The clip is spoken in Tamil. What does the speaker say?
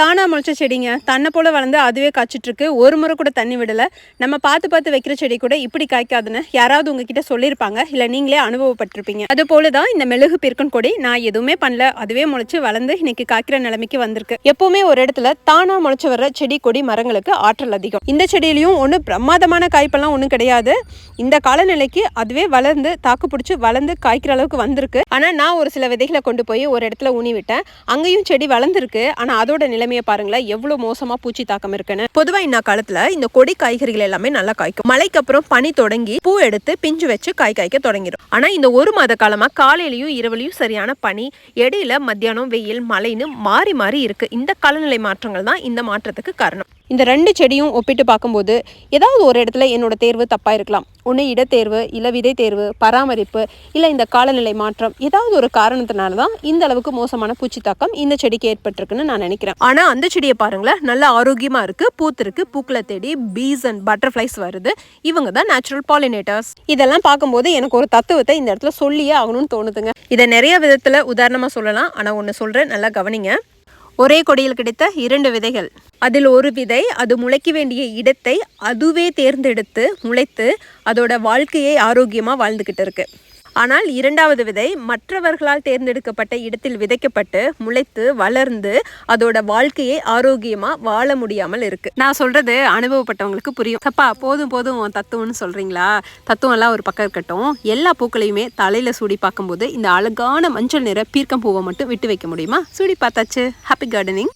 தானாக முளைச்ச செடிங்க. தன்னை போல் வளர்ந்து அதுவே காய்ச்சிட்ருக்கு. ஒரு முறை கூட தண்ணி விடலை. நம்ம பார்த்து பார்த்து வைக்கிற செடி கூட இப்படி காய்க்காதுன்னு யாராவது உங்ககிட்ட சொல்லியிருப்பாங்க. இல்லை நீங்களே அனுபவப்பட்டிருப்பீங்க. அது போல தான் இந்த மெழுகு பிற்கன் கொடி நான் எதுவுமே பண்ணல. அதுவே முளைச்சு வளர்ந்து இன்னைக்கு காய்க்கிற நிலைமைக்கு வந்திருக்கு. எப்பவுமே ஒரு இடத்துல தானாக முளைச்சு வர்ற செடி கொடி மரங்களுக்கு ஆற்றல் அதிகம். இந்த செடியிலையும் ஒன்றும் பிரமாதமான காய்ப்பெல்லாம் ஒன்றும் கிடையாது. இந்த காலநிலைக்கு அதுவே வளர்ந்து தாக்கு பிடிச்சி வளர்ந்து காய்க்கிற அளவுக்கு வந்திருக்கு. ஆனால் நான் ஒரு சில விதைகளை கொண்டு போய் ஒரு இடத்துல ஊனி விட்டேன் அங்கேயும் செடி வளர்ந்துருக்கு. ஆனால் அதோட நிலை நிலைமையை பாருங்களேன். எவ்வளவு மோசமா பூச்சி தாக்கம் இருக்குன்னு. பொதுவா இந்த காலத்துல இந்த கொடி காய்கறிகள் எல்லாமே நல்லா காய்க்கும். மழைக்கு அப்புறம் பனி தொடங்கி பூ எடுத்து பிஞ்சு வச்சு காய் காய்க்க தொடங்கிடும் ஆனா இந்த ஒரு மாத காலமா காலையிலயும் இரவுலையும் சரியான பனி இடையில மத்தியானம் வெயில் மழைன்னு மாறி மாறி இருக்கு. இந்த காலநிலை மாற்றங்கள் தான் இந்த மாற்றத்துக்கு காரணம். இந்த ரெண்டு செடியும் ஒப்பிட்டு பார்க்கும்போது ஏதாவது ஒரு இடத்துல என்னோட தேர்வு தப்பா இருக்கலாம். ஒன்று இடத்தேர்வு இல்லை விதை தேர்வு பராமரிப்பு இல்லை இந்த காலநிலை மாற்றம். ஏதாவது ஒரு காரணத்தினால தான் இந்த அளவுக்கு மோசமான பூச்சி தாக்கம் இந்த செடிக்கு ஏற்பட்டிருக்குன்னு நான் நினைக்கிறேன். ஆனால் அந்த செடியை பாருங்களேன். நல்லா ஆரோக்கியமாக இருக்குது பூத்திருக்கு பூக்களை தேடி பீஸ் அண்ட் பட்டர்ஃப்ளைஸ் வருது. இவங்க தான் நேச்சுரல் பாலினேட்டர்ஸ் இதெல்லாம் பார்க்கும்போது எனக்கு ஒரு தத்துவத்தை இந்த இடத்துல சொல்லியே ஆகணும்னு தோணுதுங்க. இதை நிறைய விதத்தில் உதாரணமாக சொல்லலாம். ஆனால் ஒன்று சொல்கிறேன் நல்லா கவனிங்க. ஒரே கொடியில் கிடைத்த இரண்டு விதைகள். அதில் ஒரு விதை அது முளைக்க வேண்டிய இடத்தை அதுவே தேர்ந்தெடுத்து முளைத்து அதோட வாழ்க்கையை ஆரோக்கியமாக வாழ்ந்துக்கிட்டு இருக்குது ஆனால் இரண்டாவது விதை மற்றவர்களால் தேர்ந்தெடுக்கப்பட்ட இடத்தில் விதைக்கப்பட்டு முளைத்து வளர்ந்து அதோட வாழ்க்கையை ஆரோக்கியமா வாழ முடியாமல் இருக்கு. நான் சொல்றது அனுபவப்பட்டவங்களுக்கு புரியும். சப்பா போதும் போதும் தத்துவம்னு சொல்றீங்களா? தத்துவம் எல்லாம் ஒரு பக்கம் இருக்கட்டும். எல்லா பூக்களையுமே தலையில சூடி பார்க்கும்போது இந்த அழகான மஞ்சள் நிற பீர்க்கம் பூவை மட்டும் விட்டு வைக்க முடியுமா? சூடி பார்த்தாச்சு. Happy gardening